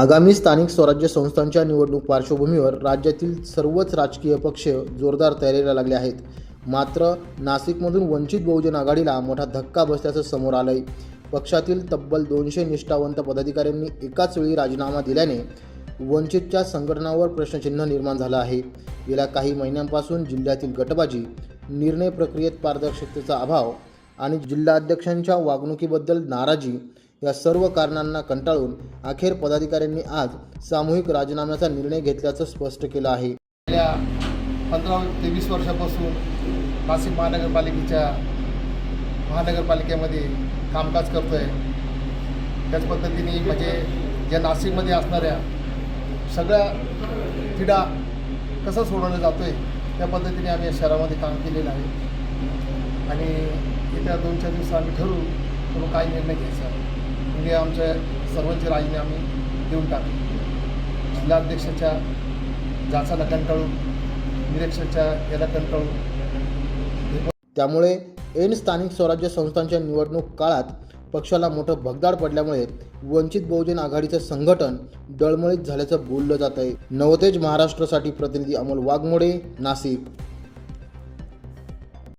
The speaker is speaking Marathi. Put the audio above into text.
आगामी स्थानिक स्वराज्य संस्थांच्या निवडणूक पार्श्वभूमीवर राज्यातील सर्वच राजकीय पक्ष जोरदार तयारीला लागले आहेत. मात्र नाशिकमधून वंचित बहुजन आघाडीला मोठा धक्का बसल्याचं समोर आलंय. पक्षातील तब्बल दोनशे निष्ठावंत पदाधिकाऱ्यांनी एकाच वेळी राजीनामा दिल्याने वंचितच्या संघटनावर प्रश्नचिन्ह निर्माण झालं आहे. गेल्या काही महिन्यांपासून जिल्ह्यातील गटबाजी निर्णय प्रक्रियेत पारदर्शकतेचा अभाव आणि जिल्हाध्यक्षांच्या वागणुकीबद्दल नाराजी या सर्व कारणांना कंटाळून अखेर पदाधिकाऱ्यांनी आज सामूहिक राजीनाम्याचा निर्णय घेतल्याचं स्पष्ट केलं आहे. गेल्या पंधरा ते वीस वर्षापासून नाशिक महानगरपालिकेच्या महानगरपालिकेमध्ये कामकाज करतो आहे त्याच पद्धतीने म्हणजे ज्या नाशिकमध्ये असणाऱ्या सगळ्या क्रीडा कसा सोडवला जातो आहे त्या पद्धतीने आम्ही या शहरामध्ये काम केलेलं आहे. आणि येत्या दोन चार दिवस आम्ही ठरवू तुम्ही काय निर्णय घ्यायचा म्हणजे आमच्या सर्वांचे राजीनामे आम्ही देऊन टाकले. जिल्हाध्यक्षाच्या जाचाला कंटाळून निरीक्षकाच्या याला कंटाळून त्यामुळे ऐन स्थानिक स्वराज्य संस्थांच्या निवडणूक काळात पक्षाला मोठं भगदाड पडल्यामुळे वंचित बहुजन आघाडीचं संघटन डळमळीत झाल्याचं बोललं जात आहे नवतेज महाराष्ट्रासाठी प्रतिनिधी अमोल वाघमोडे नाशिक.